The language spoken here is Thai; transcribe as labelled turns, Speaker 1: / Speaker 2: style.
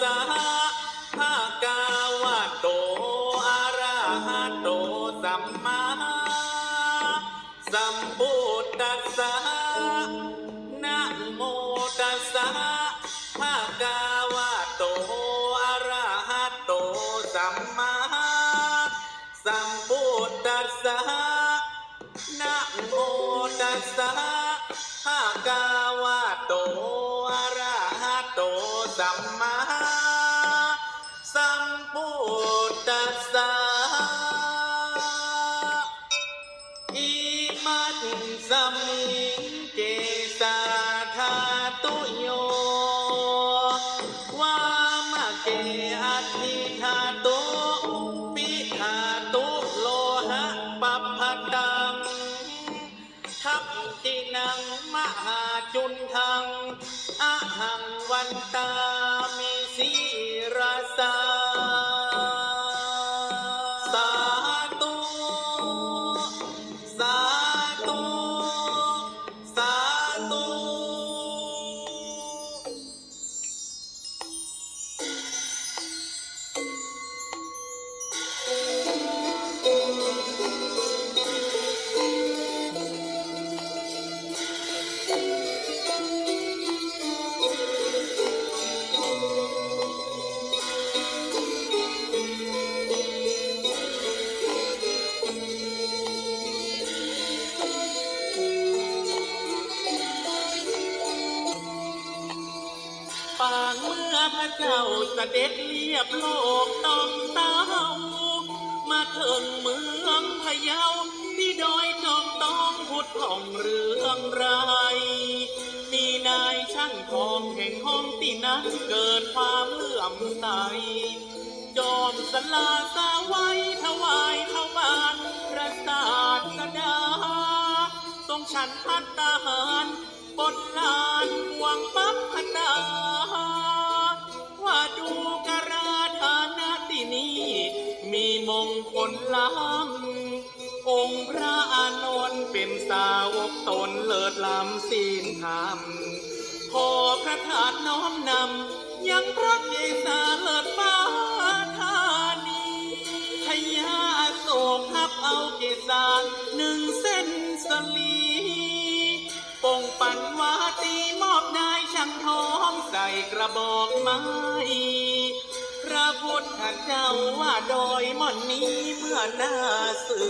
Speaker 1: สะภะคะวะโตอะระหะโตสัมมาสัมพุทธัสสะนะโมตัสสะ มัตสมิงเกสาธาตุโย วามะเกอธิธาตุปิธาตุโลหะปัปพตังทัพทินังมหาจุนทังอะหังวันตามิสีราสาสาธุสา พระเจ้าเสด็จเรียบโลกต้องเต้า มาถึงเมืองพะเยาที่ดอยจอมต้องพุดท่องเรื่องไรมีนายช่างทองแห่งห้องที่นั้นเกิดความเลื่อมใสจอมสลาสาไว้ถวายเท่าบานพระศาสดาทรงฉันพัตตาหารบนลานหวงปั๊บพดาว่า คลล้ำองค์พระอานนท์เป็นสาวกตนเลิศล้ำศีลธรรมขอพระธาตุน้อมนำยังพระเกศาเลิศฟ้าธานีพญาโศกทับเอาเกศาหนึ่งเส้นสลีปงปันวาตีมอบนายช่างทองใส่กระบอกไม้ เจ้าว่าดอยม่อนนี้เมื่อหน้าสื่อ